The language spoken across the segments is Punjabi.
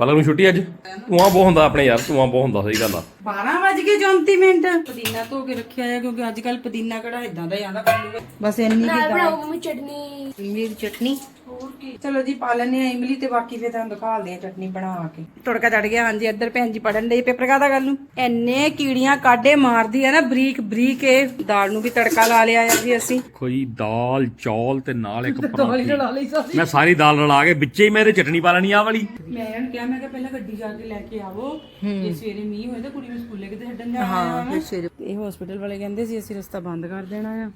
ਪਲਕ ਨੂੰ ਛੁੱਟੀ ਅੱਜ? ਧੂਆਂ ਬਹੁਤ ਹੁੰਦਾ ਆਪਣੇ ਯਾਰ ਧੂਆਂ ਬਹੁਤ ਹੁੰਦਾ ਸਹੀ ਗੱਲ ਆ। 12 ਵਜ ਕੇ 34 ਮਿੰਟ। ਪੁਦੀਨਾ ਧੋ ਕੇ ਰੱਖਿਆ ਹੈ ਕਿਉਂਕਿ ਅੱਜ ਕੱਲ ਪੁਦੀਨਾ ਕਿਹੜਾ ਇਦਾਂ ਦਾ ਜਾਂਦਾ ਕੱਲੂ ਬਸ ਇੰਨੀ ਕੀ ਦਾਲ। ਮੰਮੀ ਚਟਨੀ। ਇਮਲੀ ਚਟਨੀ। ਹੋਰ ਕੀ। ਚਲੋ ਜੀ ਪਾ ਲੈਣੇ ਆ ਇਮਲੀ ਤੇ ਬਾਕੀ ਫਿਰ ਤੁਹਾਨੂੰ ਦਿਖਾਲਦੇ ਆ ਚਟਨੀ ਬਣਾ ਕੇ। ਤੜਕਾ ਚੜ ਗਿਆ ਹਾਂਜੀ ਇੱਧਰ ਭੈਣ ਜੀ ਪੜਨ ਦੇ ਪੇਪਰ ਕਾਦਾ ਗੱਲ ਨੂੰ? ਐਨੇ ਕੀੜੀਆਂ ਕਾਡੇ ਮਾਰਦੀ ਆ ਨਾ ਬਰੀਕ ਬਰੀਕ ਇਹ। ਦਾਲ ਨੂੰ ਵੀ ਤੜਕਾ ਲਾ ਲਿਆ ਆ ਜੀ ਅਸੀਂ। ਜੀ ਦਾਲ ਚੌਲ ਤੇ ਨਾਲ ਇੱਕ ਦਾਲ ਪਰੌਂਠੀ। ਲਈ ਮੈਂ ਸਾਰੀ ਦਾਲ ਰਲਾ ਕੇ ਵਿੱਚੇ ਹੀ ਮੇਰੇ ਚਟਨੀ ਪਾ ਲੈਣੀ ਆ ਵਾਲੀ। ਮੈਂ ਇਹਨਾਂ ਨੂੰ ਕਿਹਾ ਮੈਂ ਕਿਹਾ ਪਹਿਲਾਂ ਗੱਡੀ ਜਾ ਕੇ ਲੈ ਕੇ ਆਵੋ। ਜੇ ਸਵੇਰੇ ਮੀਂਹ ਹੋਏ ਤਾਂ ਕੁੜੀ ਨੂੰ ਸਕੂਲੇ ਕਿਤੇ ਛੱਡਣ ਜਾਣਾ ਆ ਫਿਰ ਸਵੇਰੇ। ਇਹ ਹਸਪੀਟਲ ਵਾਲੇ ਕਹਿੰਦੇ ਸੀ ਅਸੀਂ ਰਸਤਾ ਬੰਦ ਕਰ ਦੇਣਾ ਆ।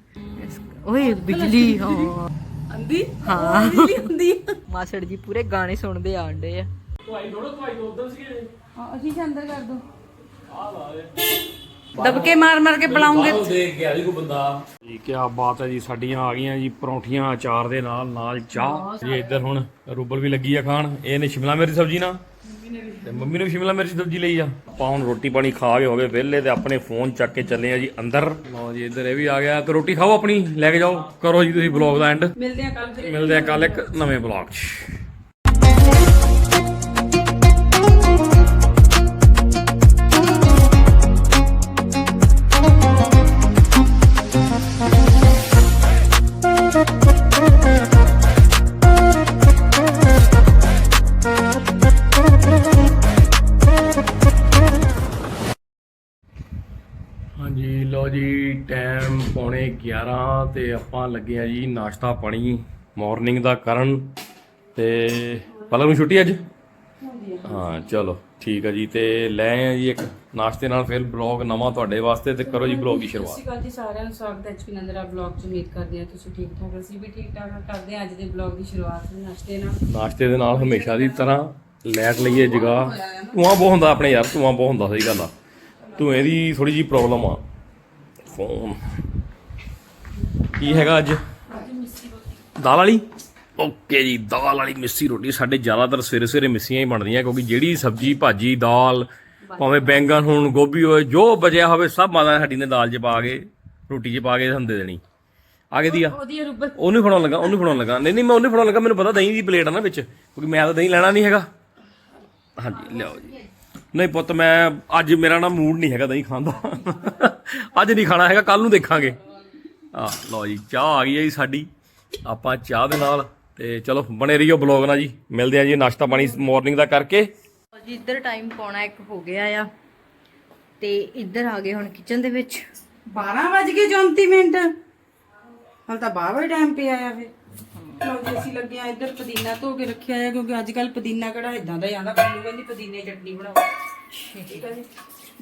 ਓਏ ਬਿਜਲੀ ਹਾਂ। ਅੰਦੀ ਹਾਂ। ਹੁੰਦੀ ਆ ਮਾਸੜ ਜੀ ਪੂਰੇ ਗਾਣੇ ਸੁਣਦੇ ਆਂਡੇ ਆ। ਹਾਂ ਅਸੀਂ ਜੀ ਅੰਦਰ ਕਰ ਦੋ। ਦਬਕੇ ਮਾਰ ਮਾਰ ਕੇ ਬੁਲਾਉਂਗੇ। ਦੇਖ ਗਿਆ ਜੀ ਕੋਈ ਬੰਦਾ। ਜੀ ਕੀ ਬਾਤ ਹੈ ਜੀ ਸਾਡੀਆਂ ਆ ਗਈਆਂ ਜੀ ਪਰੌਂਠੀਆਂ ਅਚਾਰ ਦੇ ਨਾਲ ਨਾਲ ਚਾਹ। ਜੀ ਇੱਧਰ ਹੁਣ ਰੂਬਲ ਵੀ ਲੱਗੀ ਆ ਖਾਣ। ਇਹਨੇ ਸ਼ਿਮਲਾ ਮਿਰਚ ਸਬਜ਼ੀ ਨਾ। ਤੇ ਮੰਮੀ ਨੇ ਵੀ ਸ਼ਿਮਲਾ ਮਿਰਚ ਸਬਜ਼ੀ ਲਈ ਆ। ਆਪਾਂ ਹੁਣ ਰੋਟੀ ਪਾਣੀ ਖਾ ਕੇ ਹੋ ਗਏ ਵਿਹਲੇ ਤੇ ਆਪਣੇ ਫੋਨ ਚੱਕ ਕੇ ਚੱਲੇ ਆ ਜੀ ਅੰਦਰ। ਲਓ ਜੀ ਇੱਧਰ ਇਹ ਵੀ ਆ ਗਿਆ। ਤੇ ਰੋਟੀ ਖਾਓ ਆਪਣੀ ਲੈ ਕੇ ਜਾਓ। ਕਰੋ ਜੀ ਤੁਸੀਂ ਬਲੌਗ ਦਾ ਐਂਡ ਮਿਲਦੇ ਆ ਕੱਲ ਫਿਰ। ਮਿਲਦੇ ਆ ਕੱਲ ਇੱਕ ਨਵੇਂ ਬਲੌਗ 'ਚ। 11 ਤੇ ਆਪਾਂ ਲੱਗੇ ਆ ਜੀ ਨਾਸ਼ਤਾ ਪਾਣੀ ਮਾਰਨਿੰਗ ਦਾ ਕਰਨ ਤੇ ਪਲਕ ਨੂੰ ਛੁੱਟੀ ਅੱਜ? ਹਾਂ ਚਲੋ ਠੀਕ ਆ ਜੀ। ਤੇ ਲੈ ਆ ਜੀ ਇੱਕ ਨਾਸ਼ਤੇ ਨਾਲ ਫਿਰ ਬਲੌਗ ਨਵਾਂ ਤੁਹਾਡੇ ਵਾਸਤੇ ਤੇ ਕਰੋ ਜੀ ਬਲੌਗ ਦੀ ਸਤਿ ਸ਼ੁਰੂਆਤ ਸ਼੍ਰੀ ਅਕਾਲ ਜੀ ਸਾਰਿਆਂ ਨੂੰ ਸਵਾਗਤ ਹੈ ਐਚਪੀ ਨੰਦਰਾ ਬਲੌਗ 'ਚ। ਉਮੀਦ ਕਰਦੇ ਹਾਂ ਤੁਸੀਂ ਠੀਕ ਠਾਕ ਅਸੀਂ ਵੀ ਠੀਕ ਠਾਕ ਕਰਦੇ ਅੱਜ ਦੇ ਬਲੌਗ ਦੀ ਸ਼ੁਰੂਆਤ ਨਾਸ਼ਤੇ ਨਾਲ। ਨਾਸ਼ਤੇ ਦੇ ਨਾਲ ਹਮੇਸ਼ਾ ਦੀ ਤਰ੍ਹਾਂ ਲੈਟ ਲਈਏ ਜਗਾ ਧੂਆਂ ਬਹੁਤ ਹੁੰਦਾ ਆਪਣੇ ਯਾਰ ਧੂਆਂ ਬਹੁਤ ਹੁੰਦਾ ਸਹੀ ਗੱਲ ਆ। ਧੂਏ ਦੀ ਥੋੜੀ ਜੀ ਪ੍ਰੋਬਲਮ ਆ। ਫੋਨ। ਕੀ ਹੈਗਾ ਅੱਜ? ਦਾਲ ਵਾਲੀ? ਓਕੇ ਜੀ ਦਾਲ ਵਾਲੀ ਮਿੱਸੀ ਰੋਟੀ। ਸਾਡੇ ਜ਼ਿਆਦਾਤਰ ਸਵੇਰੇ ਸਵੇਰੇ ਮਿੱਸੀਆਂ ਹੀ ਬਣਦੀਆਂ ਕਿਉਂਕਿ ਜਿਹੜੀ ਸਬਜੀ ਭਾਜੀ ਦਾਲ ਭਾਵੇਂ ਬੈਂਗਣ ਹੋਣ ਗੋਭੀ ਹੋਵੇ ਜੋ ਬਚਿਆ ਹੋਵੇ ਸਭ ਮਾਤਾ ਸਾਡੀ ਨੇ ਦਾਲ 'ਚ ਪਾ ਕੇ ਰੋਟੀ 'ਚ ਪਾ ਕੇ ਸਾਨੂੰ ਦੇ ਦੇਣੀ। ਆਗੇ ਦੀ ਆ ਉਹਨੂੰ ਫੜਾਉਣ ਲੱਗਾ ਉਹਨੂੰ ਫੜਾਉਣ ਲੱਗਾ। ਨਹੀਂ ਨਹੀਂ ਮੈਂ ਉਹਨੂੰ ਫੜਾਉਣ ਲੱਗਾ ਮੈਨੂੰ ਪਤਾ ਦਹੀਂ ਦੀ ਪਲੇਟ ਆ ਨਾ ਵਿੱਚ ਕਿਉਂਕਿ ਮੈਂ ਤਾਂ ਦਹੀਂ ਲੈਣਾ ਨਹੀਂ ਹੈਗਾ। ਹਾਂਜੀ ਲਿਆਓ ਜੀ। ਨਹੀਂ ਪੁੱਤ ਮੈਂ ਅੱਜ ਮੇਰਾ ਨਾ ਮੂਡ ਨਹੀਂ ਹੈਗਾ ਦਹੀਂ ਖਾਣ ਦਾ। ਅੱਜ ਨਹੀਂ ਖਾਣਾ ਹੈਗਾ ਕੱਲ ਨੂੰ ਦੇਖਾਂਗੇ। ਆ ਲਓ ਜੀ, ਚਾਹ ਆ ਗਈ ਹੈ ਜੀ ਸਾਡੀ। ਆਪਾਂ ਚਾਹ ਦੇ ਨਾਲ ਤੇ ਚਲੋ, ਬਣੇ ਰਹੀਓ ਬਲੌਗ ਨਾਲ ਜੀ। ਮਿਲਦੇ ਆ ਜੀ ਨਾਸ਼ਤਾ ਪਾਣੀ ਮਾਰਨਿੰਗ ਦਾ ਕਰਕੇ। ਜੀ, ਇੱਧਰ ਟਾਈਮ ਪੌਣਾ ਇੱਕ ਹੋ ਗਿਆ ਆ। ਤੇ ਇੱਧਰ ਆ ਗਏ ਹੁਣ ਕਿਚਨ ਦੇ ਵਿੱਚ। 12 ਵਜ ਕੇ 34 ਮਿੰਟ। ਹਾਲ ਤਾਂ ਬਾਹਰ ਟਾਈਮ ਪਿਆ ਆ ਫੇ ਲਓ ਜੀ, ਅਸੀਂ ਲੱਗੇ ਆ ਇੱਧਰ ਪੁਦੀਨਾ ਧੋ ਕੇ ਰੱਖਿਆ ਹੈ ਕਿਉਂਕਿ ਅੱਜ ਕੱਲ ਪੁਦੀਨਾ ਕਿਹੜਾ ਇਦਾਂ ਦਾ ਜਾਂਦਾ ਕੱਲੂ ਕਹਿੰਦੀ ਪੁਦੀਨੇ ਚਟਨੀ ਬਣਾਓ ਠੀਕ ਹੈ ਜੀ।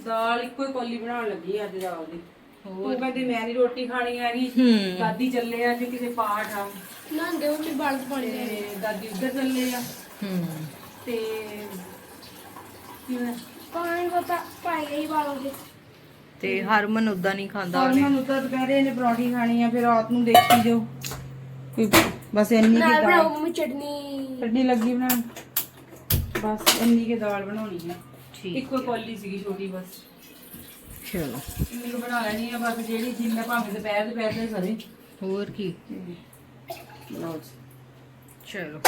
ਦਾਲ ਇੱਕੋ ਹੀ ਕੋਲੀ ਬਣਾਉਣ ਲੱਗੀ ਅੱਜ ਦਾਲ ਦੀ। ਉਹ ਕਹਿੰਦੀ ਮੈਂ ਨਹੀਂ ਰੋਟੀ ਖਾਣੀ ਹੈਗੀ ਦਾਦੀ ਚੱਲੇ ਆ ਜੀ ਕਿਸੇ ਪਾਠ ਆ। ਨਾਂਦੇ ਉਹ ਚ ਬਲਦ ਪਾਣੀ ਤੇ ਦਾਦੀ ਉੱਧਰ ਚੱਲੇ ਆ। ਹੂੰ। ਤੇ ਕਿਵੇਂ? ਪਾਣੀ ਪਤਾ ਪਾਈ ਗਈ ਬਾਲੋਂ ਦੇ। ਤੇ ਹਰਮਨ ਉਦਾਂ ਨਹੀਂ ਖਾਂਦਾ ਉਹਨਾਂ? ਨੂੰ ਤਾਂ ਦੁਪਹਿਰੇ ਨੇ ਪਰੌਂਠੀ ਖਾਣੀ ਆ ਫਿਰ ਰਾਤ ਨੂੰ ਦੇਖੀ ਜੋ ਕੋਈ ਬਸ ਇੰਨੀ ਕੀ ਦਾਲ। ਮੰਮੀ ਚਟਨੀ। ਚਟਨੀ ਲੱਗੀ ਬਣਾਉਣ? ਬਸ ਇੰਨੀ ਕੀ ਦਾਲ ਬਣਾਉਣੀ ਹੈ ਠੀਕ ਇੱਕੋ ਕੋਲੀ ਸੀਗੀ ਛੋਟੀ ਬਸ। ਚਲੋ ਕੁ ਬਣਾ ਲੈਣੀ ਆ ਬਸ ਜਿਹੜੀ ਜਿੰਨਾ ਭਾਵੇਂ ਦੁਪਹਿਰ ਦੇ ਸਰੇ ਹੋਰ ਕੀ? ਲਓ ਜੀ। ਚਲੋ।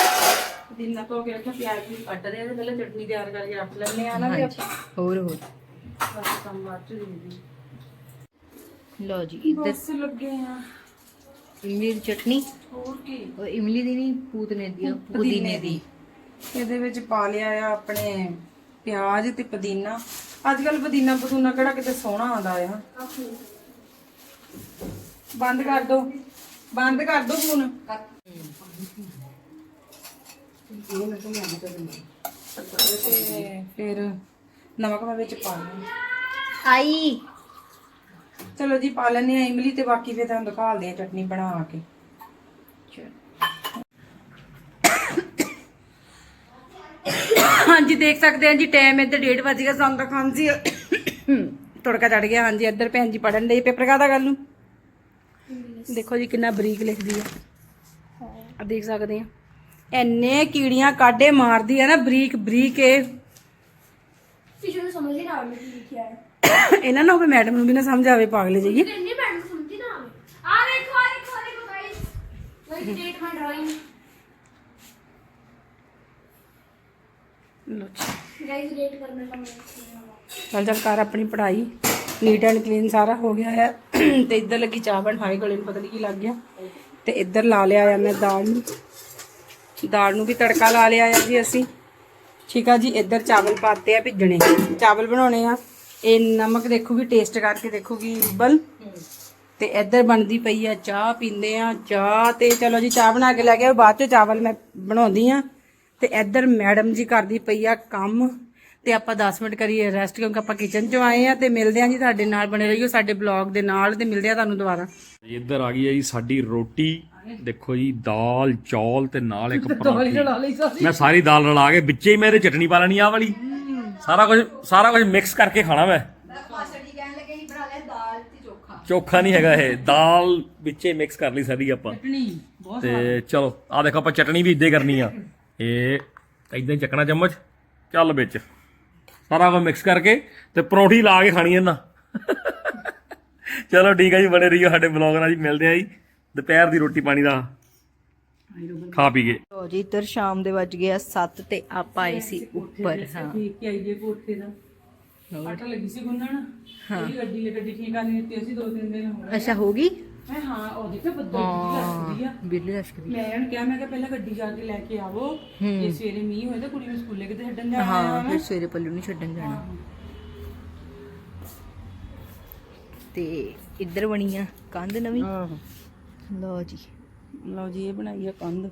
ਦਿਨਾਂ ਤੋਂ ਕੇ ਰੱਖਿਆ ਪਿਆਜ਼ ਵੀ ਕੱਟਦੇ ਆ ਤੇ ਪਹਿਲਾਂ ਚਟਨੀ ਤਿਆਰ ਕਰਕੇ ਰੱਖ ਲੈਣੇ ਆ ਨਾ ਵੀ ਆਪਾਂ। ਹੋਰ ਹੋਰ? ਬਸ ਕੰਮ ਬਾਅਦ ਚ ਦੇ ਲਓ ਜੀ ਇੱਧਰ ਬਸ ਲੱਗੇ ਆ। ਇਮਲੀ ਦੀ ਚਟਨੀ? ਹੋਰ ਕੀ? ਉਹ ਇਮਲੀ ਦੀ ਨਹੀਂ ਪੂਤਨੇ ਦੀ ਆ, ਪੁਦੀਨੇ ਦੀ। ਇਹਦੇ ਵਿੱਚ ਪਾ ਲਿਆ ਆ ਆਪਣੇ ਪਿਆਜ਼ ਤੇ ਪੁਦੀਨਾ। ਅੱਜ ਕੱਲ ਪੁਦੀਨਾ ਪਤੂਨਾ ਕਿਹੜਾ ਕਿਤੇ ਸੋਹਣਾ ਆਉਂਦਾ ਆ। ਬੰਦ ਕਰ ਦੋ ਬੰਦ ਕਰ ਦੋ ਫੋਨ। ਤੇ ਫਿਰ ਨਮਕ ਮੈਂ ਵਿੱਚ ਪਾ ਲਿਆ ਆਈ। ਚਲੋ ਜੀ ਪਾ ਲੈਣੇ ਆ ਇਮਲੀ ਤੇ ਬਾਕੀ ਫਿਰ ਤੁਹਾਨੂੰ ਦਿਖਾਲਦੇ ਆ ਚਟਨੀ ਬਣਾ ਕੇ। ਹਾਂਜੀ ਦੇਖ ਸਕਦੇ ਆ ਜੀ ਟਾਈਮ ਇੱਧਰ 1:30 ਵਜ ਗਿਆ ਸਾਨੂੰ ਤਾਂ ਖਾਂਸੀ ਤੜਕਾ ਚੜ ਗਿਆ ਹਾਂਜੀ ਇੱਧਰ ਭੈਣ ਜੀ ਪੜਨ ਦੇ ਪੇਪਰ ਕਾਦਾ ਗੱਲ ਨੂੰ? ਦੇਖੋ ਜੀ ਕਿੰਨਾ ਬਰੀਕ ਲਿਖਦੀ ਆ। ਆ ਦੇਖ ਸਕਦੇ ਆ। ਐਨੇ ਕੀੜੀਆਂ ਕਾਡੇ ਮਾਰਦੀ ਆ ਨਾ ਬਰੀਕ ਬਰੀਕ ਇਹ। ਟੀਚਰ ਨੂੰ ਸਮਝ ਨਹੀਂ ਆ ਰਹੀ ਕੀ ਲਿਖਿਆ ਹੈ। ਇਹਨਾਂ ਨੂੰ ਹੋਵੇ ਮੈਡਮ ਨੂੰ ਵੀ ਨਾ ਸਮਝ ਆਵੇ ਪਾਗਲੇ ਜਾਈਏ ਕਿੰਨੀ ਮੈਡਮ ਸਮਝ ਨਾ ਆਵੇ। ਆ ਦੇਖੋ ਆ ਦੇਖੋ ਆ ਦੇਖੋ ਗਾਇਸ ਲਾਈਕ ਸਟੇਟ ਮਾਈ ਡਰਾਇੰਗ ਲੋ ਜੀ। ਚੱਲ ਕਰ ਆਪਣੀ ਪੜਾਈ ਨੀਟ ਐਂਡ ਕਲੀਨ ਸਾਰਾ ਹੋ ਗਿਆ ਹੈ ਤੇ ਇੱਧਰ ਲੱਗੀ ਚਾਹ ਬਣ ਹਾਈ ਗਲੇ ਨੂੰ ਪਤਾ ਨਹੀਂ ਕੀ ਲੱਗ ਗਿਆ। ਤੇ ਇੱਧਰ ਲਾ ਲਿਆ ਆ ਮੈਂ ਦਾਲ ਨੂੰ। ਦਾਲ ਨੂੰ ਵੀ ਤੜਕਾ ਲਾ ਲਿਆ ਆ ਜੀ ਅਸੀਂ। ਠੀਕ ਆ ਜੀ ਇੱਧਰ ਚਾਵਲ ਪਾਤੇ ਆ ਭਿੱਜਣੇ। ਚਾਵਲ ਬਣਾਉਣੇ ਆ। ਇਹ ਨਮਕ ਦੇਖੂਗੀ ਟੇਸਟ ਕਰਕੇ ਦੇਖੂਗੀ ਉਬਲ ਤੇ ਇੱਧਰ ਬਣਦੀ ਪਈ ਆ ਚਾਹ ਪੀਂਦੇ ਆ ਚਾਹ। ਤੇ ਚਲੋ ਜੀ ਚਾਹ ਬਣਾ ਕੇ ਲੈ ਕੇ ਬਾਅਦ ਚ ਚਾਵਲ ਮੈਂ ਬਣਾਉਂਦੀ ਆ। ਤੇ ਇੱਧਰ ਮੈਡਮ ਜੀ ਕਰਦੀ ਪਈ ਆ ਕੰਮ ਤੇ ਆਪਾਂ 10 ਮਿੰਟ ਕਰੀਏ ਰੈਸਟ ਕਿਉਂਕਿ ਆਪਾਂ ਕਿਚਨ 'ਚ ਆਏ ਆ ਤੇ ਮਿਲਦੇ ਆ ਜੀ ਤੁਹਾਡੇ ਨਾਲ ਬਣੇ ਰਹੀਓ ਸਾਡੇ ਬਲੌਗ ਦੇ ਨਾਲ ਤੇ ਮਿਲਦੇ ਆ ਤੁਹਾਨੂੰ ਦੁਬਾਰਾ। ਇੱਧਰ ਆ ਗਈ ਹੈ ਜੀ ਸਾਡੀ ਰੋਟੀ। ਦੇਖੋ ਜੀ ਦਾਲ ਚੌਲ ਤੇ ਨਾਲ ਇੱਕ ਪਰਾਠੀ। ਮੈਂ ਸਾਰੀ ਦਾਲ ਰਲਾ ਕੇ ਵਿੱਚੇ ਹੀ ਮੈਂ ਇਹਦੇ ਚਟਨੀ ਪਾ ਲੈਣੀ ਆ ਵਾਲੀ। ਸਾਰਾ ਕੁਝ ਸਾਰਾ ਕੁਝ ਮਿਕਸ ਕਰਕੇ ਖਾਣਾ ਮੈਂ। ਚੋਖਾ। ਨਹੀਂ ਹੈਗਾ ਇਹ। ਦਾਲ ਵਿੱਚੇ ਮਿਕਸ ਕਰ ਲਈ ਸਾਰੀ ਆਪਾਂ। ਚਟਣੀ ਬਹੁਤ ਤੇ ਚਲੋ ਆ ਦੇਖੋ ਆਪਾਂ ਚਟਨੀ ਵੀ ਇੱਦਾਂ ਕਰਨੀ ਆ। ਇਹ ਇਦਾਂ ਹੀ ਚੱਕਣਾ ਚਮਚ ਚੱਲ ਵਿੱਚ। ਸਾਰਾ ਕੁਝ ਮਿਕਸ ਕਰਕੇ ਤੇ ਪਰੌਂਠੀ ਲਾ ਕੇ ਖਾਣੀ ਇਹਨਾਂ। ਚਲੋ ਠੀਕ ਆ ਜੀ ਬਣੇ ਰਹੀਓ ਸਾਡੇ ਬਲੌਗ ਨਾਲ ਜੀ ਮਿਲਦੇ ਆ ਜੀ। ਦੁਪਹਿਰ ਦੀ ਰੋਟੀ ਪਾਣੀ ਦਾ ਖਾ ਪੀ ਕੇ। ਲੋ ਜੀ ਇੱਧਰ ਸ਼ਾਮ ਦੇ ਵੱਜ ਗਏ ਆ 7 ਤੇ ਆਪਾਂ ਆਏ ਸੀ ਉੱਪਰ ਹਾਂ। ਠੀਕ ਕਿ ਆਈਏ ਕੋਠੇ ਦਾ। ਆਟਾ ਲੱਗੀ ਸੀ ਗੁੰਨਣ। ਹਾਂ। ਗੱਡੀ ਲੈ ਗੱਡੀ ਠੀਕ ਆ ਨਹੀਂ ਤੇ ਅਸੀਂ ਦੋ ਤਿੰਨ ਦਿਨ ਹੋ ਗਏ। ਅੱਛਾ ਹੋ ਗਈ? ਮੈਂ ਹਾਂ ਉਹ ਦੇਖੋ ਬੱਦਲ ਕਿੱਡੀ ਲੱਗਦੀ ਆ। ਬਿੱਲੀ ਲਸ਼ਕਰੀ ਮੈਂ ਇਹਨਾਂ ਨੂੰ ਕਿਹਾ ਮੈਂ ਕਿਹਾ ਪਹਿਲਾਂ ਗੱਡੀ ਜਾ ਕੇ ਲੈ ਕੇ ਆਵੋ। ਜੇ ਸਵੇਰੇ ਮੀਂਹ ਹੋਏ ਤਾਂ ਕੁੜੀ ਨੂੰ ਸਕੂਲੇ ਕਿਤੇ ਛੱਡਣ ਜਾਣਾ ਹਾਂ ਫਿਰ ਸਵੇਰੇ ਪੱਲੂ ਨੂੰ ਛੱਡਣ ਜਾਣਾ। ਤੇ ਇੱਧਰ ਬਣੀ ਆ ਕੰਧ ਨਵੀਂ। ਆਹੋ। ਲੋ ਜੀ। ਲਓ ਜੀ ਇਹ ਬਣਾਈ ਆ ਕੰਧ।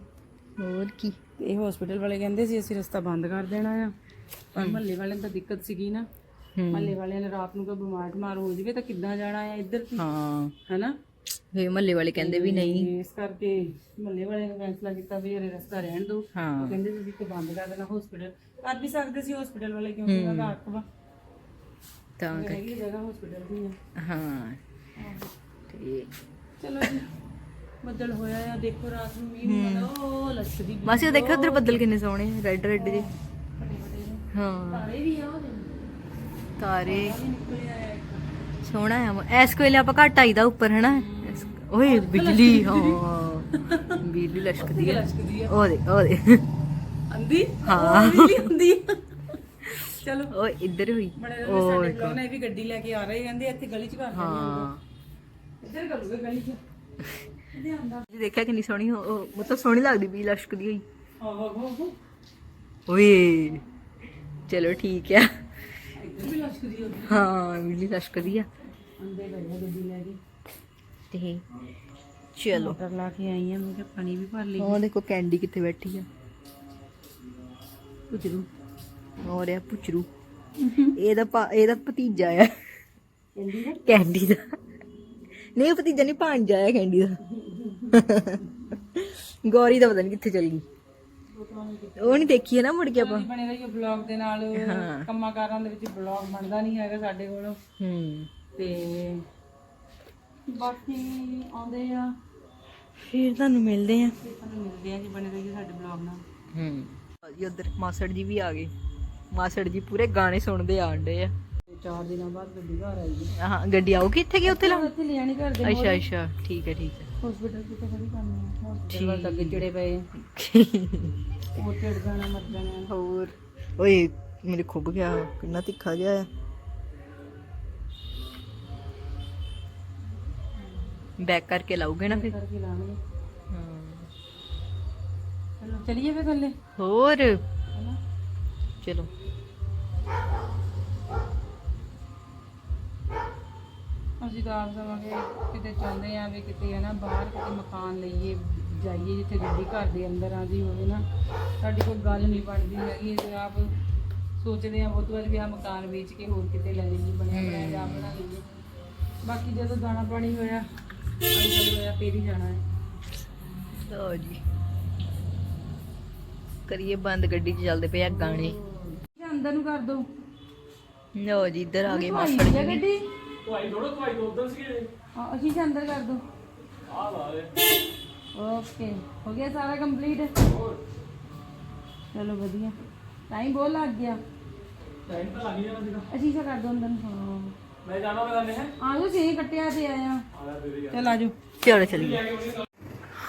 ਹੋਰ ਕੀ? ਤੇ ਇਹ ਹਸਪੀਟਲ ਵਾਲੇ ਕਹਿੰਦੇ ਸੀ ਅਸੀਂ ਰਸਤਾ ਬੰਦ ਕਰ ਦੇਣਾ ਆ। ਪਰ ਮਹੱਲੇ ਵਾਲਿਆਂ ਨੂੰ ਤਾਂ ਦਿੱਕਤ ਸੀਗੀ ਨਾ। ਮਹੱਲੇ ਵਾਲਿਆਂ ਨੇ ਰਾਤ ਨੂੰ ਕੋਈ ਬਿਮਾਰ ਠਮਾਰ ਹੋ ਜਾਵੇ ਤਾਂ ਕਿੱਦਾਂ ਜਾਣਾ ਆ ਇੱਧਰ ਹਾਂ। ਹੈਨਾ? ਫੇ ਮੱਲੇ ਵਾਲੇ ਕਹਿੰਦੇ ਵੀ ਨਹੀਂ। ਇਸ ਕਰਕੇ ਮਹੱਲੇ ਵਾਲਿਆਂ ਨੇ ਫੈਸਲਾ ਕੀਤਾ ਵੀ ਇਹ ਰਸਤਾ ਰਹਿਣ ਦਿਓ। ਹਾਂ। ਉਹ ਕਹਿੰਦੇ ਵੀ ਕਿ ਬੰਦ ਕਰ ਦੇਣਾ ਹਸਪੀਟਲ ਕਰ ਵੀ ਸਕਦੇ ਸੀ ਹਸਪੀਟਲ ਵਾਲੇ ਕਿਉਂਕਿ ਉਹਨਾਂ ਦਾ ਹੱਕ ਵਾ। ਤਾਂ ਕਰ- ਹੈਗੀ ਜਗ੍ਹਾ ਹਸਪੀਟਲ ਦੀ ਆ। ਹਾਂ। ਤੇ ਚਲੋ ਜੀ ਬੱਦਲ ਹੋਇਆ ਆ ਦੇਖੋ ਰਾਤ ਨੂੰ ਮੀਂਹ ਹੋਣਾ ਉਹ ਲੱਛਦੀ ਮਾਸੀ ਉਹ ਦੇਖੋ ਉਧਰ ਬੱਦਲ ਕਿੰਨੇ ਸੋਹਣੇ ਰੈੱਡ ਰੈੱਡ ਜੇ ਹਾਂ। ਤਾਰੇ ਵੀ ਆ ਉਹਦੇ। ਤਾਰੇ। ਨਿਕਲੇ ਆ। ਇੱਕ। ਸੋਹਣਾ ਆ। ਇਸ ਵੇਲੇ ਆਪਾਂ ਘੱਟ ਆਈਦਾ ਉੱਪਰ ਹਨਾ? ਓਏ ਬਿਜਲੀ ਹਾਂ। ਬਿਜਲੀ ਲਸ਼ਕਦੀ ਆ। ਲੱਛਦੀ ਆ ਉਹ ਦੇ ਉਹ ਦੇ ਆਂਦੀ ਹਾਂ। ਬਿਜਲੀ ਹੁੰਦੀ। ਚਲੋ। ਉਹ ਇੱਧਰ ਹੋਈ। ਬੜੇ ਰਹੇ ਸਾਡੇ ਬਲੌਗ ਨੇ ਇਹ ਵੀ ਗੱਡੀ ਲੈ ਕੇ ਆ ਰਹੇ ਕਹਿੰਦੇ ਇੱਥੇ ਗਲੀ ਚ ਘਰ ਹਾਂ। ਇੱਧਰ ਕਰੂਗੇ ਗਲੀ ਚ? ਜੀ ਦੇਖਿਆ ਕਿੰਨੀ ਸੋਹਣੀ ਉਹ- ਮਤਲਬ ਸੋਹਣੀ ਲੱਗਦੀ ਵੀ ਲਸ਼ਕਦੀ ਹੋਈ। ਆਹੋ ਆਹੋ। ਓਏ। ਚਲੋ ਠੀਕ ਆ। ਵੀ ਹੋ ਹਾਂ ਬਿਜਲੀ ਲਸ਼ਕਦੀ ਆ। ਅੰਦੇ ਗਏ ਆ ਗੱਡੀ ਲੈ ਕੇ। ਤੇ ਚਲੋ। ਮੋਟਰ ਲਾ ਕੇ ਆਈ ਆ ਮੈਂ ਕਿਹਾ ਪਾਣੀ ਵੀ ਭਰ ਲਈ ਉਹ ਦੇਖੋ ਕੈਂਡੀ ਕਿੱਥੇ ਬੈਠੀ ਆ? ਹੋਰ ਪੁਚਰੂ ਇਹਦਾ ਇਹਦਾ ਭਤੀਜਾ ਆ। ਕੈਂਡੀ ਦਾ? ਨਹੀਂ ਉਹ ਭਤੀਜਾ ਨਹੀਂ ਭਾਂਜਾ ਆ ਕੈਂਡੀ ਦਾ। ਗੌਰੀ ਦਾ ਪਤਾ ਨਹੀਂ ਕਿੱਥੇ ਚਲ ਗਈ। ਉਹ ਨਹੀਂ ਦੇਖੀ ਹੈ ਨਾ ਮੁੜ ਕੇ ਆਪਾਂ। ਬਣੇ ਰਹੀਓ ਬਲੌਗ ਦੇ ਨਾਲ। ਕੰਮਾਂ ਕਾਰਾਂ ਦੇ ਵਿੱਚ ਬਲੌਗ ਬਣਦਾ ਨਹੀਂ ਹੈਗਾ ਸਾਡੇ ਕੋਲੋਂ। ਹੂੰ। ਤੇ ਬਾਕੀ ਆਉਂਦੇ ਆ। ਫਿਰ ਤੁਹਾਨੂੰ ਮਿਲਦੇ ਆ। ਤੇ ਤੁਹਾਨੂੰ ਮਿਲਦੇ ਆ ਜੀ ਬਣੇ ਰਹੀਓ ਸਾਡੇ ਬਲੌਗ ਨਾਲ। ਹੂੰ। ਜੀ ਉਧਰ ਮਾਸੜ ਜੀ ਵੀ ਆ ਗਏ। ਮਾਸੜ ਜੀ ਪੂਰੇ ਗਾਣੇ ਸੁਣਦੇ ਆਂਡੇ ਆ। ਤੇ ਚਾਰ ਦਿਨਾਂ ਬਾਅਦ ਗੱਡੀ ਘਰ ਆਈ ਜੀ। ਹਾਂ ਗੱਡੀ ਆਉਗੀ ਇੱਥੇ ਕਿ ਉੱਥੇ ਲਾਉਂ ਉੱਥੇ ਲਿਆਣੀ ਘਰ ਦੇ ਅੱਛਾ ਅੱਛਾ ਠੀਕ ਹੈ ਠੀਕ ਹੈ। ਹਸਪੀਟਲ ਕਿਤੇ ਖੜੀ ਕਰਨੀ ਆ ਹਸਪੀਟਲ ਵੱਲ ਤਾਂ ਅੱਗੇ ਚਿੜੇ ਪਏ। ਆ। ਉਹ ਚਿੜ ਜਾਣਾ ਮਰ ਜਾਣਾ ਹੋਰ ਓਏ ਮੇਰੇ ਖੁੱਬ ਗਿਆ ਕਿੰਨਾ ਤਿੱਖਾ ਜਿਹਾ ਆ ਬੈਕ ਕਰਕੇ ਲਾਉਗੇ ਨਾ ਫਿਰ? ਕਰਕੇ ਲਾਵਾਂਗੇ। ਹਾਂ। ਚਲੋ ਚਲੀਏ ਫੇ ਥੱਲੇ? ਹੋਰ। ਚਲੋ। ਅਸੀਂ ਤਾਂ ਆਪ ਕਿਤੇ ਚਾਹੁੰਦੇ ਆ ਵੀ ਕਿਤੇ ਹੈ ਨਾ ਬਾਹਰ ਕਿਤੇ ਮਕਾਨ ਲਈਏ। ਜਾਈਏ ਜਿੱਥੇ ਗੱਡੀ ਘਰ ਦੇ ਅੰਦਰ ਆਂਦੀ ਹੋਵੇ ਨਾ ਸਾਡੀ ਕੋਈ ਗੱਲ ਨਹੀਂ ਬਣਦੀ ਹੈਗੀ ਅਸੀਂ ਆਪ ਸੋਚਦੇ ਆ ਬਹੁਤ ਵਾਰ ਵੀ ਆ ਮਕਾਨ ਵੇਚ ਕੇ ਹੋਰ ਕਿਤੇ ਲੈ ਲਈਏ ਬਣਿਆ ਬਣਾਇਆ ਜਾਂ ਬਣਾ ਲਈਏ। ਬਾਕੀ ਜਦੋਂ ਦਾਣਾ ਪਾਣੀ ਹੋਇਆ ਅੱਜ ਹੋਇਆ ਫੇਰ ਹੀ ਜਾਣਾ ਹੈ। ਲਓ ਜੀ। ਕਰੀਏ ਬੰਦ ਗੱਡੀ 'ਚ ਚੱਲਦੇ ਪਏ ਆ ਗਾਣੇ। ਜਾਂ ਅੰਦਰ ਨੂੰ ਕਰ ਦੋ। ਲਓ ਜੀ ਇੱਧਰ ਆ ਗਏ ਮਾਸੜ ਜੀ। ਗੱਡੀ? ਭਾਈ ਥੋੜਾ ਭਾਈ ਤੋਂ ਉਧਰ ਸੀਗੇ। ਹਾਂ ਅਸੀਂ ਜਾਂ ਅੰਦਰ ਕਰ ਦੋ। ਆ ਲਾ ਦੇ ਓਕੇ ਹੋ ਗਿਆ ਸਾਰਾ ਕੰਪਲੀਟ ਚਲੋ ਵਧੀਆ। ਟਾਈਮ ਬਹੁਤ ਲੱਗ ਗਿਆ। ਟਾਈਮ ਤਾਂ ਲੱਗ ਜਾਣਾ ਸੀਗਾ। ਅਸੀਂ ਤਾਂ ਕਰ ਦੋ ਅੰਦਰ ਨੂੰ। ਹਾਂ ਮੈਂ ਜਾਣਾ ਮੈਂ ਕਰਨੇ ਹੈ। ਆ ਜਾਓ ਛੇ ਕੱਟਿਆ ਤੇ ਆਇਆ ਚਲ ਆ ਜਾਓ। ਚਲੋ ਚਲੀਏ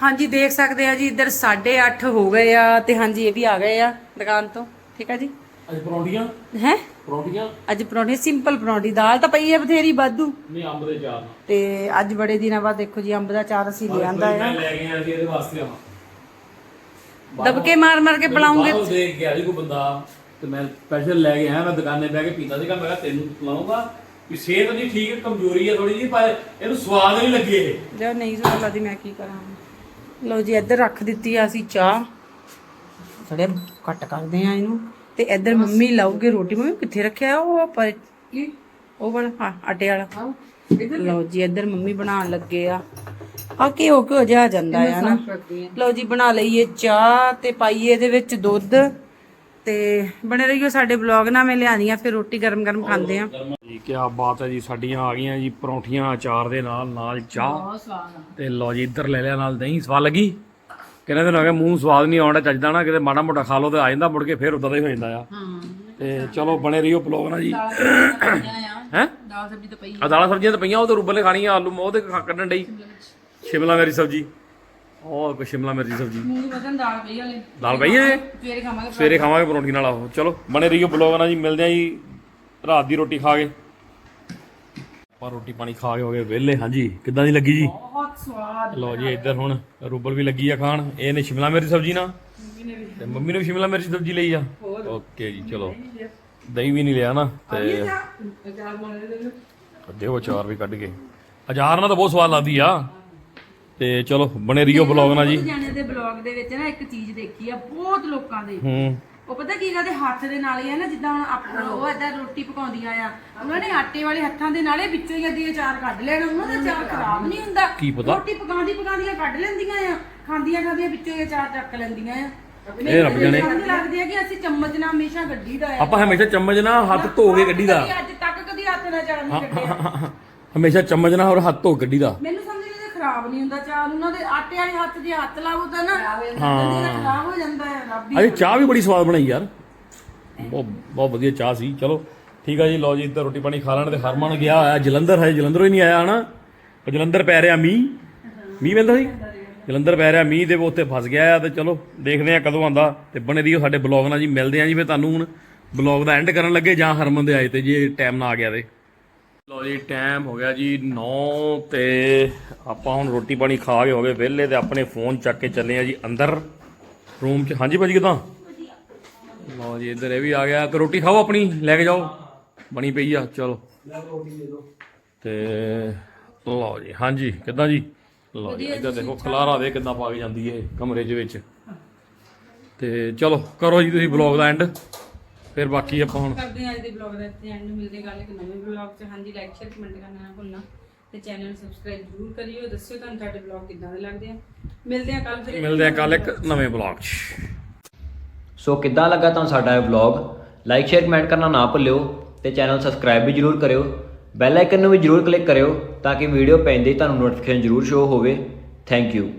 ਹਾਂਜੀ ਦੇਖ ਸਕਦੇ ਆ ਜੀ ਇੱਧਰ 8:30 ਹੋ ਗਏ ਆ ਤੇ ਹਾਂਜੀ ਇਹ ਵੀ ਆ ਗਏ ਆ ਦੁਕਾਨ ਤੋਂ। ਠੀਕ ਆ ਜੀ? ਅੱਜ ਪਰੌਂਠੀਆਂ? ਹੈ? ਪਰੌਂਠੀਆਂ? ਅੱਜ ਪਰੌਂਠੇ ਸਿੰਪਲ ਪਰੌਂਠੀ ਦਾਲ ਤਾਂ ਪਈ ਹੈ ਬਥੇਰੀ ਵਾਧੂ। ਨਹੀਂ ਅੰਬ ਦੇ ਚਾਰ। ਤੇ ਅੱਜ ਬੜੇ ਦਿਨਾਂ ਬਾਅਦ ਦੇਖੋ ਜੀ ਅੰਬ ਦਾ ਚਾਰ ਅਸੀਂ ਲਿਆਂਦਾ ਮੈਂ ਆ। ਲੈ ਕੇ ਆਇਆ ਸੀ ਇਹਦੇ ਵਾਸਤੇ ਆ ਦਬਕੇ ਮਾਰ ਮਾਰ ਕੇ ਬਾਹਰੋਂ ਦੇਖ ਗਿਆ ਜੀ ਕੋਈ ਬੰਦਾ ਤੇ ਮੈਂ ਸਪੈਸ਼ਲ ਲੈ ਕੇ ਆਇਆ ਮੈਂ ਦੁਕਾਨੇ ਬਹਿ ਕੇ ਪੀਂਦਾ ਸੀਗਾ ਮੈਂ ਕਿਹਾ ਤੈਨੂੰ ਪਿਲਾਉਂਗਾ ਵੀ ਸਿਹਤ ਨਹੀਂ ਠੀਕ ਹੈ, ਕਮਜ਼ੋਰੀ ਹੈ ਥੋੜੀ ਜੀ ਪਰ ਇਹਨੂੰ ਸਵਾਦ ਨਹੀਂ ਲੱਗੇ। ਇਹ ਜੋ ਨਹੀਂ ਸਵਾਦ ਲੱਗਦੀ ਮੈਂ ਕੀ ਕਰਾਂ? ਲਓ ਜੀ ਇੱਧਰ ਰੱਖ ਦਿੱਤੀ ਆ ਅਸੀਂ ਚਾਹ। ਥੋੜੇ ਕੱਟ ਕਰਦੇ ਆ ਇਹਨੂੰ। ਤੇ ਇੱਧਰ ਮੰਮੀ ਲਾਉਗੇ ਰੋਟੀ ਮੰਮੀ ਕਿੱਥੇ ਰੱਖਿਆ ਉਹ ਪਰ ਉਹ ਬਣ ਹਾਂ ਆਟੇ ਵਾਲਾ। ਲਓ ਜੀ ਇੱਧਰ ਮੰਮੀ ਬਣਾਉਣ ਲੱਗੇ ਆ। ਆ ਕੀ ਹੋ ਕੇ ਜਾ ਜਾਂਦਾ ਆ ਨਾ। ਲਓ ਜੀ ਬਣਾ ਲਈਏ ਚਾਹ ਤੇ ਪਾਈਏ ਇਹਦੇ ਵਿੱਚ ਦੁੱਧ। ਤੇ ਬਣੇ ਰਹੀਓ ਸਾਡੇ ਬਲੌਗ ਨਾਲ ਮੈਂ ਲਿਆਂਦੀਆਂ ਫਿਰ ਰੋਟੀ ਗਰਮ ਗਰਮ ਖਾਂਦੇ ਆ। ਜੀ ਕੀ ਬਾਤ ਹੈ ਜੀ ਸਾਡੀਆਂ ਆ ਗਈਆਂ ਜੀ ਪਰੌਂਠੀਆਂ ਅਚਾਰ ਦੇ ਨਾਲ ਨਾਲ ਚਾਹ। ਤੇ ਲਓ ਜੀ ਇੱਧਰ ਲੈ ਲਿਆ ਨਾਲ ਦਹੀਂ ਸਵਾਦ ਲੱਗੀ? ਕਿੰਨੇ ਦਿਨ ਹੋ ਗਏ ਮੂੰਹ ਸਵਾਦ ਨਹੀਂ ਆਉਂਦਾ ਚੱਜਦਾ ਨਾ ਕਿਤੇ ਮਾੜਾ ਮੋਟਾ ਖਾ ਲਓ ਤੇ ਆ ਜਾਂਦਾ ਮੁੜ ਕੇ ਫੇਰ ਉਦਾਂ ਦਾ ਹੀ ਹੋ ਜਾਂਦਾ ਆ। ਤੇ ਚਲੋ ਬਣੇ ਰਹੀਓ ਬਲੌਗ ਨਾਲ ਜੀ। ਹੈ? ਦਾਲ ਸਬਜ਼ੀ ਤਾਂ ਪਈ ਆ ਦਾਲਾਂ ਸਬਜ਼ੀਆਂ ਤਾਂ ਪਈਆਂ ਉਹ ਤੇ ਰੁੱਬਲੇ ਖਾਣੀਆਂ ਆਲੂ ਉਹ ਤੇ ਕੱਢਣ ਡਈ। ਸ਼ਿਮਲਾ ਮਿਰਚ। ਸਬਜ਼ੀ। ਉਹ ਕੋਈ ਸ਼ਿਮਲਾ ਮਿਰਚ ਸਬਜ਼ੀ। ਦਾਲ ਪਈ ਹਲੇ। ਦਾਲ ਪਈ ਹੈ ਸਵੇਰੇ ਖਾਵਾਂਗੇ ਸਵੇਰੇ ਖਾਵਾਂਗੇ ਪਰੌਂਠੀ ਨਾਲ ਆਹੋ। ਚਲੋ ਬਣੇ ਰਹੀਓ ਬਲੌਗ ਨਾਲ ਜੀ ਮਿਲਦੇ ਆ ਜੀ ਰਾਤ ਦੀ ਰੋਟੀ ਖਾ ਕੇ। ਆਪਾਂ ਰੋਟੀ ਪਾਣੀ ਖਾ ਕੇ ਹੋ ਗਏ ਵਿਹਲੇ ਹਾਂਜੀ। ਕਿੱਦਾਂ ਦੀ ਲੱਗੀ ਜੀ? ਸਵਾਦ ਲਓ ਜੀ ਇੱਧਰ ਹੁਣ ਰੂਬਲ ਵੀ ਲੱਗੀ ਆ ਖਾਣ। ਇਹ ਨੇ ਸ਼ਿਮਲਾ ਮਿਰਚ ਸਬਜ਼ੀ ਨਾ? ਤੇ ਮੰਮੀ ਨੇ ਵੀ ਸ਼ਿਮਲਾ ਮਿਰਚ ਸਬਜ਼ੀ ਲਈ ਆ? ਓਕੇ ਜੀ ਚਲੋ। ਦਹੀਂ ਵੀ ਨਹੀਂ ਲਿਆ ਨਾ ਤੇ ਦਿਓ ਅਚਾਰ ਵੀ ਕੱਢ ਕੇ। ਅਚਾਰ ਨਾਲ ਤਾਂ ਬਹੁਤ ਸਵਾਦ ਲੱਗਦੀ ਆ। ਤੇ ਚਲੋ ਬਣੇ ਰਹੀਓ ਬਲੌਗ ਨਾਲ ਜੀ। ਜਾਣੇ ਦੇ ਬਲੌਗ ਦੇ ਵਿੱਚ ਨਾ ਇੱਕ ਚੀਜ਼ ਦੇਖੀ ਆ ਬਹੁਤ ਲੋਕਾਂ ਦੇ। ਹੂੰ। ਉਹ ਪਤਾ ਕੀ ਕਰਦੇ ਹੱਥ ਦੇ ਨਾਲ ਹੀ ਆ ਨਾ ਜਿੱਦਾਂ ਹੁਣ ਆਪ- ਉਹ ਏਦਾਂ ਰੋਟੀ ਪਕਾਉਂਦੀਆਂ ਆ। ਉਹਨਾਂ ਨੇ ਆਟੇ ਵਾਲੇ ਹੱਥਾਂ ਦੇ ਨਾਲੇ ਵਿੱਚੋਂ ਹੀ ਅੱਧੀ ਅਚਾਰ ਕੱਢ ਲੈਣਾ ਉਹਨਾਂ ਦਾ ਅਚਾਰ ਖਰਾਬ ਨਹੀਂ ਹੁੰਦਾ। ਕੀ ਪਤਾ? ਰੋਟੀ ਪਕਾਉਂਦੀ ਪਕਾਉਂਦੀਆਂ ਕੱਢ ਲੈਂਦੀਆਂ ਆ ਖਾਂਦੀਆਂ ਖਾਂਦੀਆਂ ਵਿੱਚੋਂ ਹੀ ਅਚਾਰ ਚੱਕ ਲੈਂਦੀਆਂ ਆ। ਇਹ ਰੱਬ ਜਾਣੇ। ਲੱਗਦੀ ਆ ਕਿ ਅਸੀਂ ਚਮਚ ਨਾਲ ਹਮੇਸ਼ਾ ਗੱਡੀ ਦਾ ਆ। ਆਪਾਂ ਹਮੇਸ਼ਾ ਚਮਚ ਨਾਲ ਹੱਥ ਧੋ ਕੇ ਕੱਢੀ ਦਾ। ਕਦੀ ਅੱਜ ਤੱਕ ਕਦੀ ਹੱਥ ਨਾਲ ਅਚਾਰ ਨਹੀਂ ਕੱਢਿਆ ਹਮੇਸ਼ਾ ਚਮਚ ਨਾਲ ਔਰ ਹੱਥ ਧੋ ਕੇ ਕੱਢੀ ਦਾ। ਮੈਨੂੰ ਸਮਝ ਖਰਾਬ ਨਹੀਂ ਹੁੰਦਾ ਚਾਰ ਉਹਨਾਂ ਦੇ ਆਟੇ ਵਾਲੇ ਹੱਥ ਜੇ ਹੱਥ ਲਾਵੋ ਤਾਂ ਨਾ ਹਾਂ ਖਰਾਬ ਹੋ ਜਾਂਦਾ ਹੈ ਰੱਬ ਹੀ ਅਜੇ ਚਾਹ ਵੀ ਬੜੀ ਸਵਾਦ ਬਣਾਈ ਯਾਰ। ਬਹੁਤ ਬਹੁਤ ਵਧੀਆ ਚਾਹ ਸੀ। ਚਲੋ ਠੀਕ ਆ ਜੀ ਲਓ ਜੀ ਇੱਧਰ ਰੋਟੀ ਪਾਣੀ ਖਾ ਲੈਣ ਤੇ ਹਰਮਨ ਗਿਆ ਹੋਇਆ। ਜਲੰਧਰ ਹੈ ਜਲੰਧਰੋਂ ਹੀ ਨਹੀਂ ਆਇਆ ਹਨਾ? ਉਹ ਜਲੰਧਰ ਪੈ ਰਿਹਾ ਮੀਂਹ। ਮੀਂਹ ਪੈਂਦਾ ਸੀ? ਜਲੰਧਰ ਪੈ ਰਿਹਾ ਮੀਂਹ ਦੇ ਉੱਤੇ ਫਸ ਗਿਆ ਆ ਤੇ ਚਲੋ ਦੇਖਦੇ ਆ ਕਦੋਂ ਆਂਦਾ ਤੇ ਬਣੇ ਰਹੀਓ ਸਾਡੇ ਬਲੌਗ ਨਾਲ ਜੀ। ਮਿਲਦੇ ਆ ਜੀ ਫਿਰ ਤੁਹਾਨੂੰ ਹੁਣ ਬਲੌਗ ਦਾ ਐਂਡ ਕਰਨ ਲੱਗੇ ਜਾਂ ਹਰਮਨ ਦੇ ਆਏ ਤੇ ਜੇ ਟਾਈਮ ਨਾ ਆ ਗਿਆ ਤੇ। ਲਓ ਜੀ ਟਾਈਮ ਹੋ ਗਿਆ ਜੀ 9 ਤੇ ਆਪਾਂ ਹੁਣ ਰੋਟੀ ਪਾਣੀ ਖਾ ਕੇ ਹੋ ਗਏ ਵਿਹਲੇ ਤੇ ਆਪਣੇ ਫੋਨ ਚੱਕ ਕੇ ਚੱਲੇ ਆ ਜੀ ਅੰਦਰ ਰੂਮ 'ਚ। ਹਾਂਜੀ ਭਾਜੀ ਕਿਦਾਂ? ਲਓ ਜੀ ਇੱਧਰ ਇਹ ਵੀ ਆ ਗਿਆ। ਤੇ ਰੋਟੀ ਖਾਓ ਆਪਣੀ ਲੈ ਕੇ ਜਾਓ। ਬਣੀ ਪਈ ਆ ਚਲੋ। ਤੇ ਲਓ ਜੀ ਹਾਂਜੀ ਕਿਦਾਂ ਜੀ? ਲਓ ਜੀ ਇੱਧਰ ਦੇਖੋ ਖਲਾਰਾ ਦੇ ਕਿਦਾਂ ਪਾ ਕੇ ਜਾਂਦੀ ਹੈ ਕਮਰੇ ਦੇ ਵਿੱਚ। ਤੇ ਚਲੋ ਕਰੋ ਜੀ ਤੁਸੀਂ ਬਲੌਗ ਦਾ ਐਂਡ ਫਿਰ ਬਾਕੀ ਆਪਾਂ ਹੁਣ ਕਰਦੇ ਹਾਂ ਅੱਜ ਦੇ ਬਲੌਗ ਦਾ ਇੱਥੇ ਐਂਡ ਮਿਲਦੇ ਕੱਲ ਇੱਕ ਨਵੇਂ ਬਲੌਗ 'ਚ। ਹਾਂਜੀ ਲਾਈਕ ਸ਼ੇਅਰ ਕਮੈਂਟ ਕਰਨਾ ਨਾ ਭੁੱਲਣਾ। ਤੇ ਚੈਨਲ ਨੂੰ ਸਬਸਕ੍ਰਾਈਬ ਜ਼ਰੂਰ ਕਰਿਓ। ਦੱਸਿਓ ਤੁਹਾਨੂੰ ਸਾਡੇ ਬਲੌਗ ਕਿੱਦਾਂ ਦੇ ਲੱਗਦੇ ਆ। ਮਿਲਦੇ ਆ ਕੱਲ ਫਿਰ ਮਿਲਦੇ ਆ ਕੱਲ ਇੱਕ ਨਵੇਂ ਬਲੌਗ 'ਚ। ਸੋ ਕਿੱਦਾਂ ਲੱਗਾ ਤੁਹਾਨੂੰ ਸਾਡਾ ਇਹ ਵਲੌਗ ਲਾਈਕ ਸ਼ੇਅਰ ਕਮੈਂਟ ਕਰਨਾ ਨਾ ਭੁੱਲਿਓ ਤੇ ਚੈਨਲ ਸਬਸਕ੍ਰਾਈਬ ਵੀ ਜਰੂਰ ਕਰਿਓ। ਬੈਲ ਆਈਕਨ ਨੂੰ ਵੀ ਜਰੂਰ ਕਲਿੱਕ ਕਰਿਓ ਤਾਂ ਕਿ ਵੀਡੀਓ ਪੈਂਦੇ ਹੀ ਤੁਹਾਨੂੰ ਨੋਟੀਫਿਕੇਸ਼ਨ ਜਰੂਰ ਸ਼ੋ ਹੋਵੇ। Thank you